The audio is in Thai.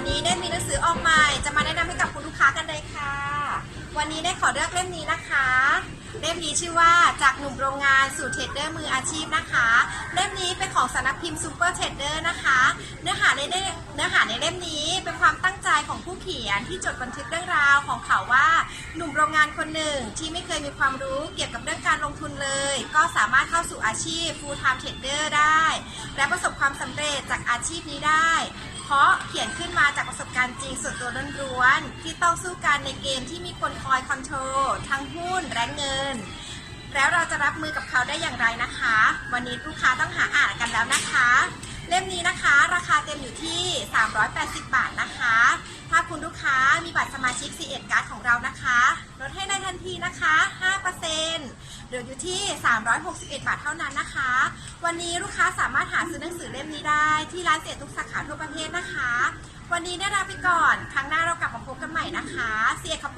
วันนี้ได้มีหนังสือออกใหม่ จะมาแนะนำให้กับคุณลูกค้ากันเลยค่ะ วันนี้ได้ขอเลือกเล่มนี้นะคะ เล่มนี้ชื่อว่าจากหนุ่มโรงงานสู่เทรดเดอร์มืออาชีพนะคะ เล่มนี้เป็นของสำนักพิมพ์ซูเปอร์เทรดเดอร์นะคะ เนื้อหาในเนื้อหาในเล่มนี้เป็นความตั้งใจของผู้เขียนที่จดบันทึกเรื่องราวของเขาว่าหนุ่มโรงงานคนหนึ่งที่ไม่เคยมีความรู้เกี่ยวกับเรื่องการลงทุนเลย ก็สามารถเข้าสู่อาชีพฟูลไทม์เทรดเดอร์ได้ และประสบความสำเร็จจากอาชีพนี้ได้ เพราะเขียนขึ้นมาจากประสบการณ์จริงส่วนตัวล้วนๆที่ต้องสู้กันในเกมที่มีคนคอยคอนโทรลทั้งหุ้นและเงิน แล้วเราจะรับมือกับเขาได้อย่างไรนะคะ วันนี้ลูกค้าต้องหาอ่านกันแล้วนะคะ เล่มนี้นะคะ ราคาเต็มอยู่ที่ 380 บาทนะคะ ถ้าคุณลูกค้ามีบัตรสมาชิก c ีเอ็ดการ์ดของเรานะคะลดให้ในทันทีนะคะ5%เหลืออยู่ที่ 361 บาทเท่านั้นนะคะ วันนี้ลูกค้าสามารถหาซื้อหนังสือเล่มนี้ได้ที่ร้านเสียทุกสาขาทั่วประเทศนะคะ วันนี้ได้ลาไปก่อน ครั้งหน้าเรากลับมาพบกันใหม่นะคะ เสียขอบ